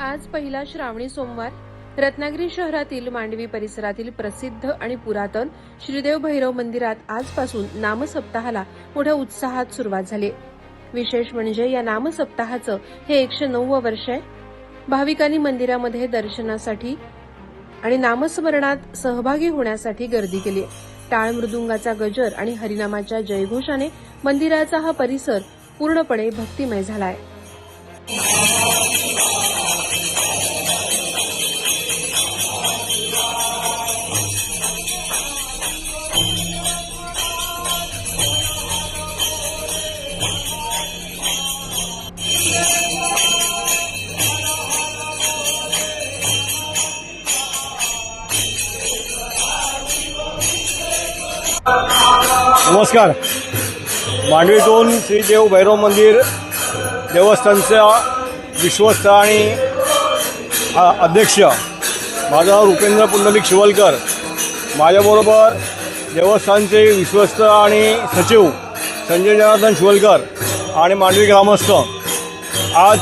आज पहिला श्रावणी सोमवार. रत्नागिरी शहरातील मांडवी परिसरातील प्रसिद्ध आणि पुरातन श्रीदेव भैरव मंदिरात आजपासून नामसप्ताहाला मोठ्या उत्साहात सुरुवात झाली. विशेष म्हणजे या नामसप्ताहाचं हे एकशे नऊ वर्ष आहे. भाविकांनी मंदिरामध्ये दर्शनासाठी आणि नामस्मरणात सहभागी होण्यासाठी गर्दी केली. टाळ मृदुंगाचा गजर आणि हरिनामाच्या जयघोषाने मंदिराचा हा परिसर पूर्णपणे भक्तिमय झालाय. नमस्कार. मांडवीतून श्री देव भैरव मंदिर देवस्थानचा विश्वस्त आणि अध्यक्ष माझं नाव रुपेंद्र पुंडलिक शिवलकर माझ्याबरोबर देवस्थानचे विश्वस्त आणि सचिव संजय जनार्दन शिवलकर आणि मांडवी ग्रामस्थ. आज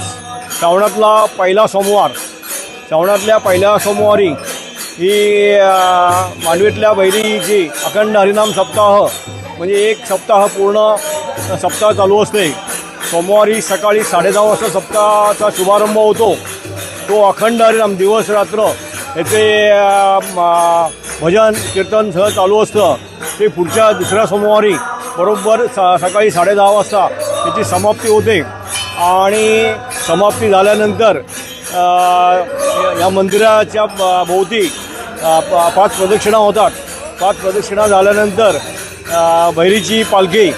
श्रावणातला पहिला सोमवार. श्रावणातल्या पहिल्या सोमवारी ही अ, मांडवीतल्या बैरीची अखंड हरिनाम सप्ताह म्हणजे एक सप्ताह पूर्ण सप्ताह चालू असते. सोमवारी सकाळी साडेदहा वाजता सप्ताहाचा शुभारंभ होतो. तो अखंड हरिनाम दिवस रात्र याचे भजन कीर्तन सह चालू असतं. ते पुढच्या दुसऱ्या सोमवारी बरोबर स सकाळी साडेदहा वाजता त्याची समाप्ती होते. आणि समाप्ती झाल्यानंतर या मंदिराच्या भोवती पा पाच प्रदक्षिणा होतात. पाच प्रदक्षिणा झाल्यानंतर भैरीची पालखी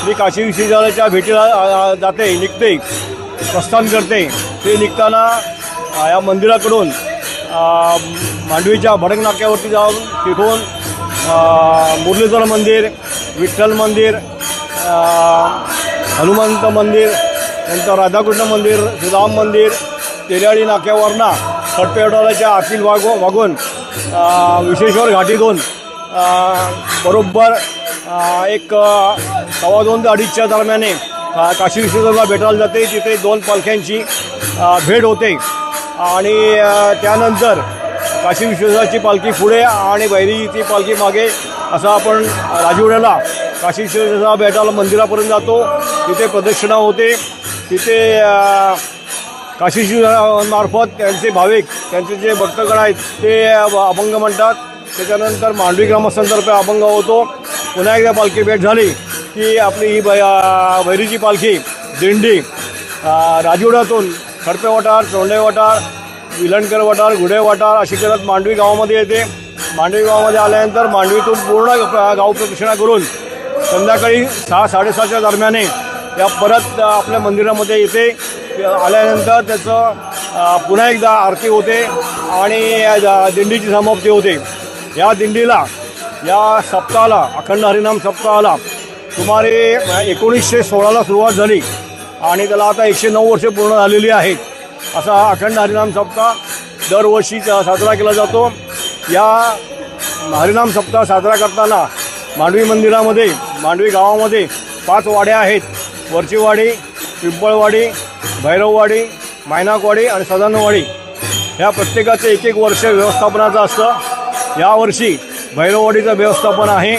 श्री काशी विश्वविद्यालयाच्या भेटीला जाते निघते प्रस्थान करते. ते निघताना या मंदिराकडून मांडवीच्या भडक नाक्यावरती जाऊन तिथून मुरलीधर मंदिर विठ्ठल मंदिर हनुमंत मंदिर नंतर राधाकृष्ण मंदिर श्रीराम मंदिर तेलाळी नाक्यावरना खडपेटवाल्याच्या आतील वागो वागून विश्वेश्वर घाटीतून दोन. बरोबर एक सव्वा दोन ते अडीचच्या दरम्याने काशी विश्वेश्वरला भेटायला जाते. तिथे दोन पालख्यांची भेट होते. आणि त्यानंतर काशी विश्वेश्वराची पालखी पुढे आणि बैरीची पालखी मागे असं आपण राजवाड्याला काशी विश्वेश्वरा भेटायला मंदिरापर्यंत जातो. तिथे प्रदक्षिणा होते. तिथे अ, मार्फत त्यांचे भाविक त्यांचे जे भक्तगण आहेत ते अभंग म्हणतात. त्याच्यानंतर मांडवी ग्रामस्थांतर्फे अभंग होतो. पुन्हा एकदा पालखी भेट झाली की आपली ही बै भैरीची पालखी दिंडी अ, खडपे वाटार चोंडे वाटार विलणकर वाटार घुडे वाटार अशी करत मांडवी गावामध्ये येते. मांडवी गावामध्ये आल्यानंतर मांडवीतून पूर्ण गाव प्रदक्षिणा करून संध्याकाळी सहा साडेसहाच्या दरम्याने या परत आपल्या मंदिरामध्ये येते. आल्यानंतर त्याचं पुन्हा एकदा आरती होते आणि या दिंडीची समाप्ती होते. या दिंडीला या सप्ताहाला अखंड हरिनाम सप्ताहाला सुमारे एकोणीसशे सोळाला सुरुवात झाली आणि त्याला आता एकशे नऊ वर्षे पूर्ण झालेली आहेत. असा अखंड हरिनाम सप्ताह दरवर्षी साजरा केला जातो. या हरिनाम सप्ताह साजरा करताना मांडवी मंदिरामध्ये मांडवी गावामध्ये पाच वाड्या आहेत. वरचीवाडी पिंपळवाडी भैरववाडी मायनाकवाडी आणि सदानवाडी ह्या प्रत्येकाचं एक एक वर्ष व्यवस्थापनाचं असतं. यावर्षी भैरववाडीचं व्यवस्थापन आहे.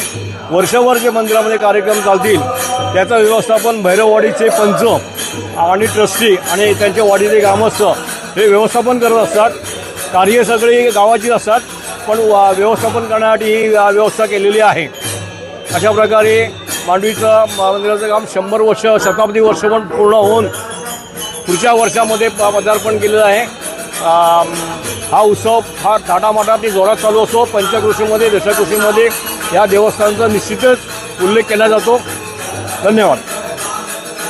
वर्षभर जे मंदिरामध्ये कार्यक्रम चालतील त्याचं व्यवस्थापन भैरववाडीचे पंच आणि ट्रस्टी आणि त्यांच्या वाडीचे ग्रामस्थ हे व्यवस्थापन करत असतात. कार्य सगळी गावाची असतात पण वा- व्यवस्थापन करण्यासाठी ही व्यवस्था केलेली आहे. अशा प्रकारे मांडवीचं मंदिराचं काम शंभर वर्ष शताब्दी वर्ष पण पूर्ण होऊन पुढच्या वर्षामध्ये पदार्पण केलेलं आहे. हा उत्सव फार थाटामाटात जोरात चालू असतो. पंचकृषीमध्ये दशकृषीमध्ये या देवस्थानाचा निश्चितच उल्लेख केला जातो. धन्यवाद.